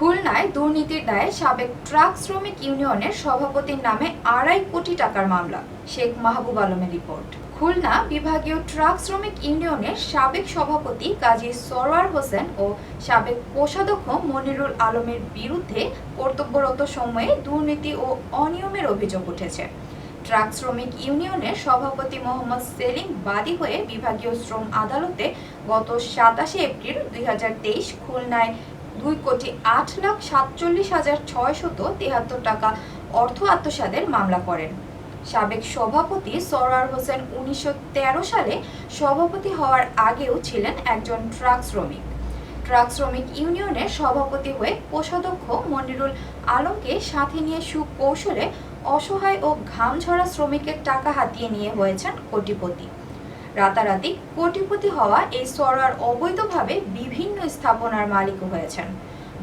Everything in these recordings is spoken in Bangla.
খুলনায় দুর্নীতির দায়ে সাবেক ট্রাক শ্রমিক ইউনিয়নের সভাপতির নামে আড়াই কোটি টাকার মামলা। শেখ মাহবুব আলমের রিপোর্ট। খুলনা বিভাগীয় ট্রাক শ্রমিক ইউনিয়নের সাবেক সভাপতি কাজী সরওয়ার হোসেন ও সাবেক কোষাধ্যক্ষ মনিরুল আলমের বিরুদ্ধে কর্তব্যরত সময়ে দুর্নীতি ও অনিয়মের অভিযোগ উঠেছে। ট্রাক শ্রমিক ইউনিয়নের সভাপতি মোহাম্মদ সেলিম বাদী হয়ে বিভাগীয় শ্রম আদালতে গত সাতাশে এপ্রিল দুই হাজার তেইশ খুলনায় দুই কোটি আট লাখ সাতচল্লিশ হাজার ছয়শত তেহাত্তর টাকা অর্থ আত্মসাদের মামলা করেন। সাবেক সভাপতি সরার হোসেন উনিশশো তেরো সালে সভাপতি হওয়ার আগেও ছিলেন একজন ট্রাক শ্রমিক। ট্রাক শ্রমিক ইউনিয়নের সভাপতি হয়ে কোষাধ্যক্ষ মনিরুল আলমকে সাথে নিয়ে সুকৌশলে অসহায় ও ঘামঝরা শ্রমিকের টাকা হাতিয়ে নিয়ে হয়েছেন কোটিপতি। রাতারাতি কোটিপতি হওয়া এই সরার অবৈধভাবে বিভিন্ন স্থাপনার মালিক হয়েছেন।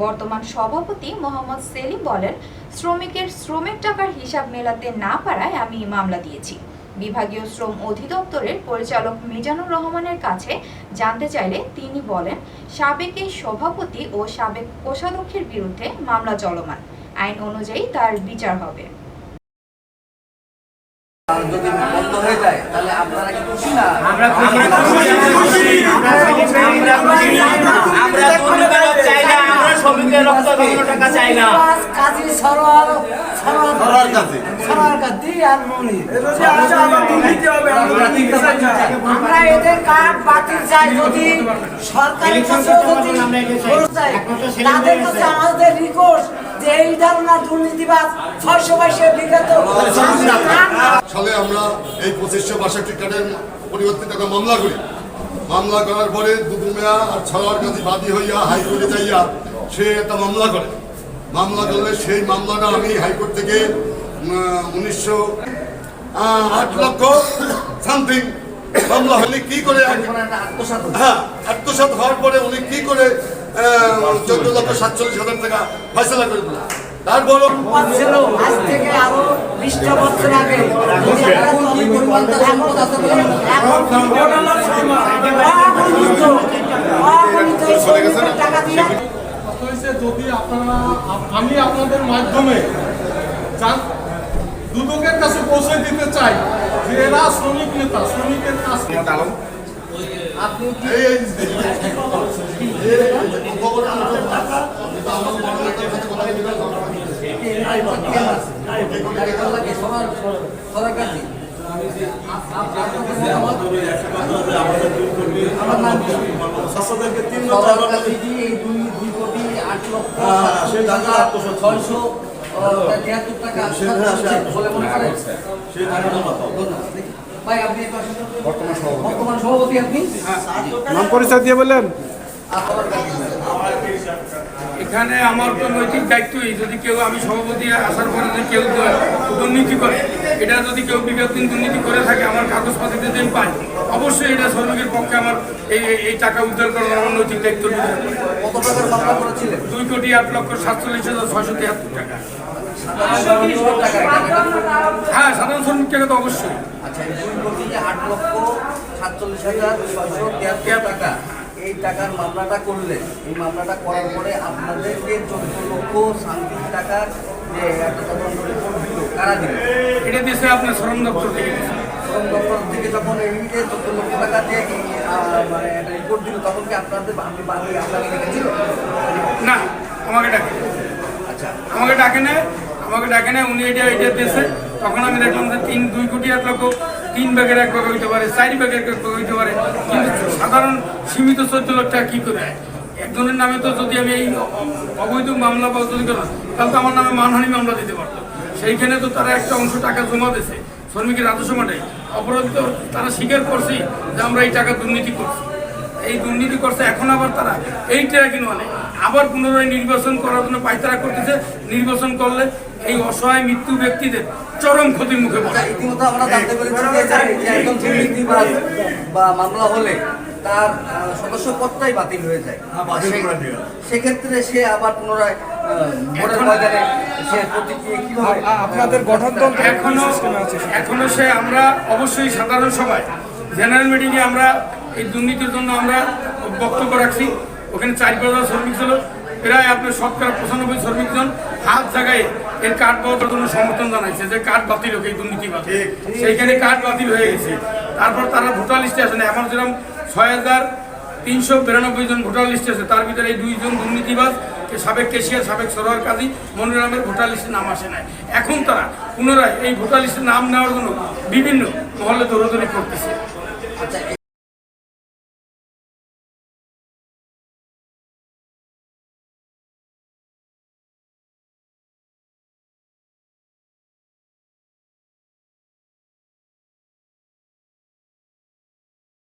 বর্তমান সভাপতি মোহাম্মদ সেলিম বলেন, শ্রমিকের শ্রমের টাকার হিসাব মেলাতে না পারায় আমি মামলা দিয়েছি। বিভাগীয় শ্রম অধিদপ্তরের পরিচালক মিজানুর রহমানের কাছে জানতে চাইলে তিনি বলেন, সাবেক সভাপতি ও সাবেক কোষাধ্যক্ষের বিরুদ্ধে মামলা চলমান। আইন অনুযায়ী তার বিচার হবে। যদি হয়ে যায় তাহলে আপনারা কি খুশি না আমরা খুশি। আমরা খুশি। আমরা দুর্নীতি চাই না আমরা শ্রমিকের রক্ত টাকা চাই না। কাজী সরোয়ার সরোয়ার কাজী। সরোয়ার কাজী। আর মনির। আমরা এদের কার্ড বাতিল চাই যদি সরকারের কাছে যদি তাদের কাছে আমাদের রিকোর্স যে এই ধরনের দুর্নীতিবাদ ছয়শো বাইশে বিগত সালে আমরা এই পঁচিশশো বাষট্টি টাকার পরিবর্তে একটা মামলা করি। মামলা করার পরে দুদুল মিয়া আর ছড়ার কাছে বাদী হইয়া হাইকোর্টে যাইয়া সে একটা মামলা করে। মামলা করলে সেই মামলাটা আমি হাইকোর্ট থেকে উনিশশো আট লক্ষ সামথিং মামলা হলে কি করে। হ্যাঁ আত্মসাৎ হওয়ার পরে উনি কি করে চোদ্দ লক্ষ সাতচল্লিশ হাজার টাকা ফয়সলা করে দিল আজ থেকে আরও বিশটা বছর আগে যদি আপনারা আমি আপনাদের মাধ্যমে জান দুদকের কাছে পৌঁছে দিতে চাই যে এরা শ্রমিক নেতা শ্রমিকের কাছ আপনি ছয়শো তিয়াত্তর টাকা বলে মনে করেন বর্তমান সভাপতি। আপনি? নাম পরিচয় দিয়ে বললেন এখানে আমার তো নৈতিক দায়িত্বই। যদি কেউ আমি সভাপতি আসার পরে যদি কেউ দুর্নীতি করে এটা যদি কেউ বিগত দিন দুর্নীতি করে থাকে আমার কাগজপাতিতে যদি আমি পাই অবশ্যই এটা শ্রমিকের পক্ষে আমার এই এই- টাকা উদ্ধার করার আমার নৈতিক দায়িত্ব দুই কোটি আট লক্ষ সাতচল্লিশ হাজার ছয়শো তিয়াত্তর টাকা? হ্যাঁ সাধারণ শ্রমিক টাকা তো অবশ্যই। আচ্ছা দুই কোটি আট লক্ষ সাতচল্লিশ হাজার ছয়শো তিয়াত্তর টাকা। এই টাকার মামলাটা করলেন। এই মামলাটা করার পরে আপনাদেরকে চোদ্দ লক্ষ শান্তি টাকার যে একটা তদন্ত রিপোর্ট দিল কারা দিল? এটা দিয়েছে আপনার শ্রম দপ্তর থেকে। শ্রম দপ্তর থেকে যখন এই যে চোদ্দ লক্ষ টাকা যে মানে একটা রিপোর্ট দিল তখন কি আপনাদের আপনি বাকি আপনাকে দেখেছিল না আমাকে ডাকে। আচ্ছা। আমাকে ডাকে না আমাকে ডাকে না উনি এটা এটা দিয়েছে। তখন আমি দেখলাম যে তিন দুই কোটি এক লক্ষ তিন ব্যাগের এক ভাগ হইতে পারে, চার ব্যাগের এক ভাগ হইতে পারে। কিন্তু সাধারণ সীমিত চোদ্দ লাখ টাকা কি করে? একজনের নামে তো যদি আমি এই অবৈধ মামলা বা যদি করতাম তাহলে তো আমার নামে মানহানি মামলা দিতে পারতো। সেইখানে তো তারা একটা অংশ টাকা জমা দিয়েছে, শ্রমিকের রাজস্ব মাঠে। অপরাধ তো তারা স্বীকার করছি যে আমরা এই টাকা দুর্নীতি করছি। এই দুর্নীতি করছে, এখন আবার তারা এই টাকা কিনে আনে আবার পুনরায় নির্বাচন করার জন্য পায়তারা করতেছে। নির্বাচন করলে এই অসহায় মৃত্যু ব্যক্তিদের চরম ক্ষতির মুখে পড়ে। ইতিমধ্যে আমরা জানতে পেরেছি একজন বা মামলা হলে তার সদস্য পদটাই বাতিল হয়ে যায়। সে- সেক্ষেত্রে সে আবার পুনরায় আপনাদের গঠনতন্ত্র এখনও এখনও সে আমরা অবশ্যই সাধারণ সভায় জেনারেল মিটিংয়ে আমরা এই দুর্নীতির জন্য আমরা বক্তব্য রাখছি। ওখানে চার পাঁচ শ্রমিক ছিল প্রায় আপনার শতকরা পঁচানব্বই শ্রমিক জন। হাত জায়গায় এর কার্ড পাওয়ার জন্য সমর্থন জানাইছে যে কার্ড বাতিল হোক এই দুর্নীতিবাদ। সেইখানে কার্ড বাতিল হয়ে গেছে। তারপর তারা ভোটার লিস্টে আসে না এমন যেরকম ছয় হাজার তিনশো বিরানব্বই জন ভোটার লিস্টে আছে তার ভিতরে এই দুইজন দুর্নীতিবাজ কে সাবেক কেশিয়ার সাবেক সরোয়ার কাজী মনিরামের ভোটার লিস্টে নাম আসে নাই। এখন তারা পুনরায় এই ভোটার লিস্টে নাম নেওয়ার জন্য বিভিন্ন মহলে দৌড়াদৌড়ি করতেছে। আচ্ছা